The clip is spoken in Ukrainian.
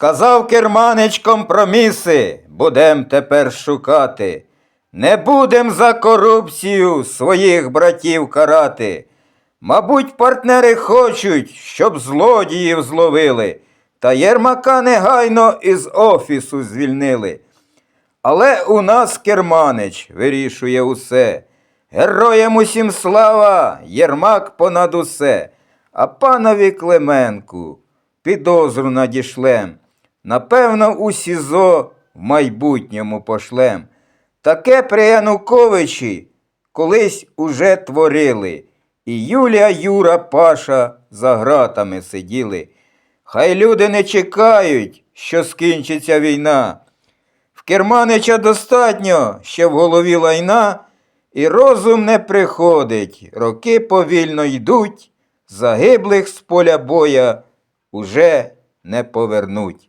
Сказав керманич компроміси, будем тепер шукати. Не будем за корупцію своїх братів карати. Мабуть, партнери хочуть, щоб злодіїв зловили, та Єрмака негайно із офісу звільнили. Але у нас керманич вирішує усе. Героям усім слава, Єрмак понад усе. А панові Клименку підозру надішлем. Напевно, у СІЗО в майбутньому пошлем. Таке при Януковичі колись уже творили. І Юлія Юра Паша за гратами сиділи. Хай люди не чекають, що скінчиться війна. В Керманича достатньо ще в голові лайна, і розум не приходить, роки повільно йдуть, загиблих з поля боя уже не повернуть.